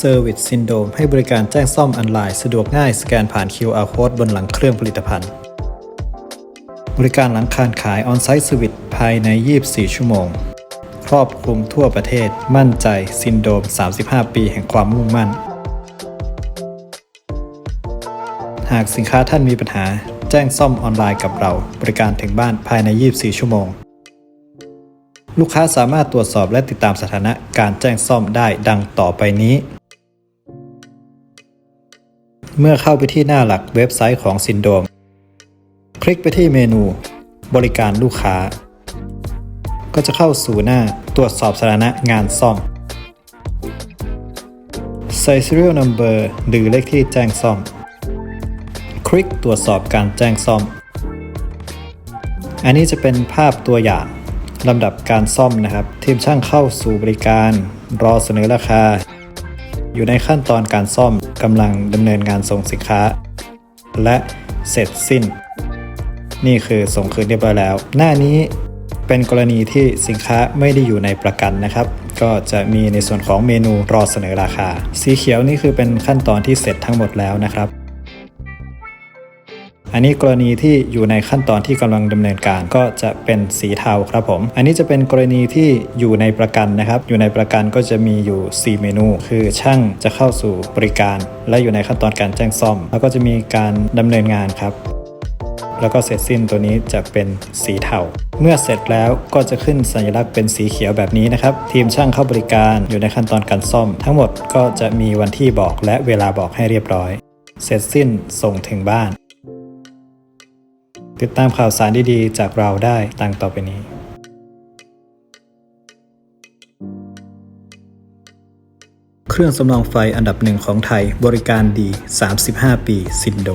Service Syndrome ให้บริการแจ้งซ่อมออนไลน์สะดวกง่ายสแกนผ่าน QR Code บนหลังเครื่องผลิตภัณฑ์ บริการหลังคารขาย On-Site Service ภายใน 24 ชั่วโมง ครอบคลุมทั่วประเทศ มั่นใจซินโดม 35 ปีแห่งความมุ่งมั่น หากสินค้าท่านมีปัญหา แจ้งซ่อมออนไลน์กับเรา บริการถึงบ้านภายใน 24 ชั่วโมง ลูกค้าสามารถตรวจสอบและติดตามสถานะการแจ้งซ่อมได้ดังต่อไปนี้ เมื่อเข้าไปที่หน้าหลักเว็บไซต์ของซินโดม คลิกไปที่เมนู บริการลูกค้า ก็จะเข้าสู่หน้าตรวจสอบสถานะงานซ่อม ใส่ serial number หรือเลขที่แจ้งซ่อม คลิกตรวจสอบการแจ้งซ่อม อันนี้จะเป็นภาพตัวอย่าง ลำดับการซ่อมนะครับ ทีมช่างเข้าสู่บริการ รอเสนอราคา อยู่ในขั้นตอนการซ่อมกำลังดำเนินงานส่งสินค้า และเสร็จสิ้น นี่คือส่งคืนเรียบร้อยแล้ว หน้านี้เป็นกรณีที่สินค้าไม่ได้อยู่ในประกันนะครับ ก็จะมีในส่วนของเมนูรอเสนอราคา สีเขียวนี่คือเป็นขั้นตอนที่เสร็จทั้งหมดแล้วนะครับ อันนี้กรณีที่อยู่ในขั้นตอนที่กำลังดำเนินการก็จะเป็นสีเทาครับผม อันนี้จะเป็นกรณีที่อยู่ในประกันนะครับ อยู่ในประกันก็จะมีอยู่ 4 เมนู คือช่างจะเข้าสู่บริการ และอยู่ในขั้นตอนการแจ้งซ่อม แล้วก็จะมีการดำเนินงานครับแล้วก็เสร็จสิ้นตัวนี้จะเป็นสีเทา เมื่อเสร็จแล้วก็จะขึ้นสัญลักษณ์เป็นสีเขียวแบบนี้นะครับ ทีมช่างเข้าบริการอยู่ในขั้นตอนการซ่อม ทั้งหมดก็จะมีวันที่บอกและเวลาบอกให้เรียบร้อย เสร็จสิ้นส่งถึงบ้าน ติดตามข่าวสารดีๆ จากเราได้ดังต่อไปนี้เครื่องสำรองไฟอันดับหนึ่งของไทยบริการดี 35 ปี ซินโด